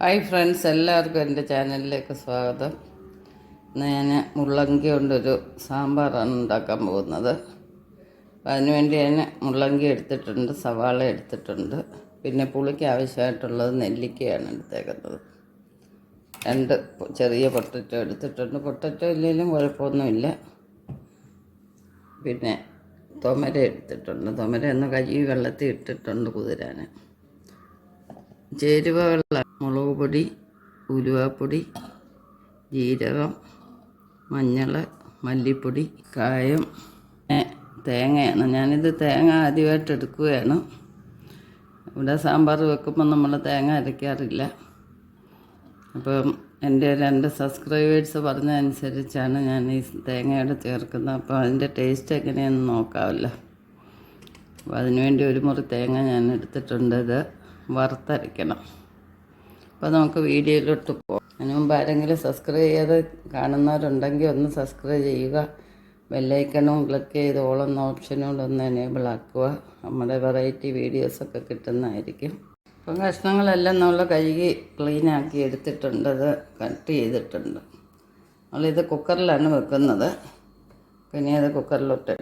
Hi friends എല്ലാവർക്കും എന്റെ ചാനലിലേക്ക് സ്വാഗതം. ഇന്ന് ഞാൻ മുള്ളങ്കി കൊണ്ടൊരു സാമ്പാറാണ് ഉണ്ടാക്കാൻ പോകുന്നത്. അതിനുവേണ്ടി ഞാൻ മുള്ളങ്കി എടുത്തിട്ടുണ്ട് സവാള എടുത്തിട്ടുണ്ട്. പിന്നെ പുളിക്ക് ആവശ്യമായിട്ടുള്ളത് നെല്ലിക്കയാണ് എടുത്തേക്കുന്നത്. രണ്ട് ചെറിയ പൊട്ടറ്റോ എടുത്തിട്ടുണ്ട്. പൊട്ടറ്റോ ഇല്ലെങ്കിലും കുഴപ്പമൊന്നുമില്ല. പിന്നെ തൊമര എടുത്തിട്ടുണ്ട്. തൊമര ഒന്ന് കഴുകി വെള്ളത്തിൽ ഇട്ടിട്ടുണ്ട് കുതിരാൻ. ചേരുവ വെള്ളം മുളക് പൊടി ഉലുവാപ്പൊടി ജീരകം മഞ്ഞൾ മല്ലിപ്പൊടി കായം തേങ്ങയാണ്. ഞാനിത് തേങ്ങ ആദ്യമായിട്ട് എടുക്കുകയാണ്. ഇവിടെ സാമ്പാർ വെക്കുമ്പോൾ നമ്മൾ തേങ്ങ അരയ്ക്കാറില്ല അപ്പം എന്റെ രണ്ട് സബ്സ്ക്രൈബേഴ്സ് പറഞ്ഞതനുസരിച്ചാണ് ഞാൻ ഈ തേങ്ങയുടെ ചേർക്കുന്നത്. അപ്പോൾ അതിന്റെ ടേസ്റ്റ് എങ്ങനെയാണെന്ന് നോക്കാമല്ലോ. അപ്പോൾ അതിനുവേണ്ടി ഒരു മുറി തേങ്ങ ഞാൻ എടുത്തിട്ടുണ്ട് ഇത്. വറുത്തരയ്ക്കണം. അപ്പോൾ നമുക്ക് വീഡിയോയിലോട്ട് പോകാം അതിന് മുമ്പ് ആരെങ്കിലും സബ്സ്ക്രൈബ് ചെയ്ത് കാണുന്നവരുണ്ടെങ്കിൽ ഒന്ന് സബ്സ്ക്രൈബ് ചെയ്യുക. ബെല്ലൈക്കണും ക്ലിക്ക് ചെയ്ത് ഓളെന്ന ഓപ്ഷനോട് ഒന്ന് എനേബിൾ ആക്കുക. നമ്മുടെ വെറൈറ്റി വീഡിയോസൊക്കെ കിട്ടുന്നതായിരിക്കും. അപ്പം കഷ്ണങ്ങളെല്ലാം നമ്മൾ കഴുകി ക്ലീനാക്കി എടുത്തിട്ടുണ്ട്. അത് കട്ട് ചെയ്തിട്ടുണ്ട്. നമ്മളിത് കുക്കറിലാണ് വെക്കുന്നത്. പിന്നെ അത് കുക്കറിലോട്ട്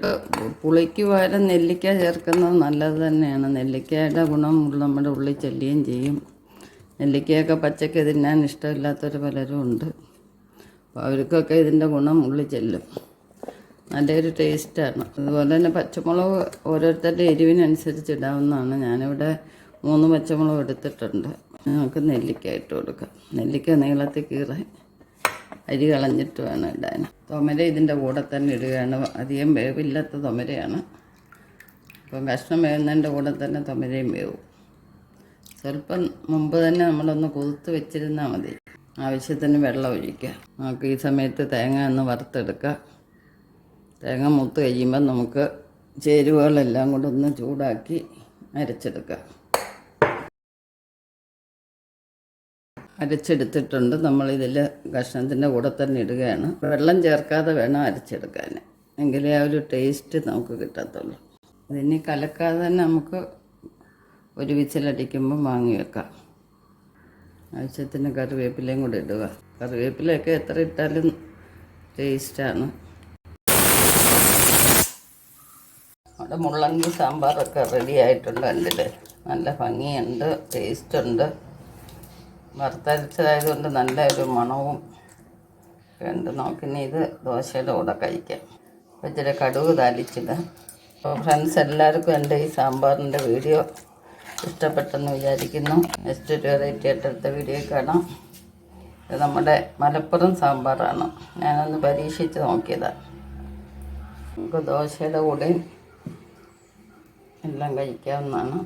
പുളിക്ക് പകരം നെല്ലിക്ക ചേർക്കുന്നത് നല്ലത് തന്നെയാണ്. നെല്ലിക്കയുടെ ഗുണം നമ്മുടെ ഉള്ളിൽ ചെല്ലുകയും ചെയ്യും. നെല്ലിക്കയൊക്കെ പച്ചക്ക് തിന്നാൻ ഇഷ്ടമില്ലാത്തവർ പലരും ഉണ്ട്. അപ്പോൾ അവർക്കൊക്കെ ഇതിന്റെ ഗുണം ഉള്ളിൽ ചെല്ലും. നല്ലൊരു ടേസ്റ്റാണ്. അതുപോലെ തന്നെ പച്ചമുളക് ഓരോരുത്തരുടെ എരിവിനനുസരിച്ച് ഇടാവുന്നതാണ്. ഞാനിവിടെ മൂന്ന് പച്ചമുളക് എടുത്തിട്ടുണ്ട്. നമുക്ക് നെല്ലിക്ക ഇട്ട് കൊടുക്കാം. നെല്ലിക്ക നീളത്തിൽ കീറാൻ. അരി കളഞ്ഞിട്ട് വേണം ഇടാൻ. തൊമര ഇതിന്റെ കൂടെ തന്നെ ഇടുകയാണ്. അധികം വേവില്ലാത്ത തൊമരയാണ്. അപ്പം കഷ്ണം വേവുന്നതിന്റെ കൂടെ തന്നെ തൊമരയും വേവും. സ്വല്പം മുമ്പ് തന്നെ നമ്മളൊന്ന് കൊതുത്ത് വെച്ചിരുന്നാൽ മതി. ആവശ്യത്തിന് വെള്ളം ഒഴിക്കുക. നമുക്ക് ഈ സമയത്ത് തേങ്ങ ഒന്ന് വറുത്തെടുക്കുക. തേങ്ങ മൂത്ത് കഴിയുമ്പോൾ നമുക്ക് ചേരുവകളെല്ലാം കൂടെ ഒന്ന് ചൂടാക്കി അരച്ചെടുക്കാം അരച്ചെടുത്തിട്ടുണ്ട്. നമ്മളിതിൽ കഷ്ണത്തിന്റെ കൂടെ തന്നെ ഇടുകയാണ്. വെള്ളം ചേർക്കാതെ വേണം അരച്ചെടുക്കാൻ എങ്കിലേ ആ ഒരു ടേസ്റ്റ് നമുക്ക് കിട്ടത്തുള്ളൂ. അതിനി കലക്കാതെ തന്നെ നമുക്ക് ഒരു വിസിലടിക്കുമ്പോൾ വാങ്ങി വെക്കാം. ആവശ്യത്തിന് കറിവേപ്പിലയും കൂടെ ഇടുക. കറിവേപ്പിലയൊക്കെ എത്ര ഇട്ടാലും ടേസ്റ്റാണ്. അവിടെ മുള്ളങ്കി സാമ്പാറൊക്കെ റെഡി ആയിട്ടുണ്ട് എന്റെ നല്ല ഭംഗിയുണ്ട് ടേസ്റ്റുണ്ട് വറുത്തരച്ചതായതുകൊണ്ട് നല്ല ഒരു മണവും ഉണ്ട് നമുക്കിനി ഇത് ദോശയുടെ കൂടെ കഴിക്കാം. അപ്പോൾ ഇച്ചിരി കടുക് താലിച്ചിടാം അപ്പോൾ ഫ്രണ്ട്സ് എല്ലാവർക്കും എന്റെ ഈ സാമ്പാറിന്റെ വീഡിയോ ഇഷ്ടപ്പെട്ടെന്ന് വിചാരിക്കുന്നു. നെക്സ്റ്റ് ഒരു വെറൈറ്റി ആയിട്ടെടുത്ത വീഡിയോ കാണാം. ഇത് നമ്മുടെ മലപ്പുറം സാമ്പാറാണ്. ഞാനൊന്ന് പരീക്ഷിച്ച് നോക്കിയതാണ് നമുക്ക് ദോശയുടെ കൂടെയും എല്ലാം കഴിക്കാവുന്നതാണ്.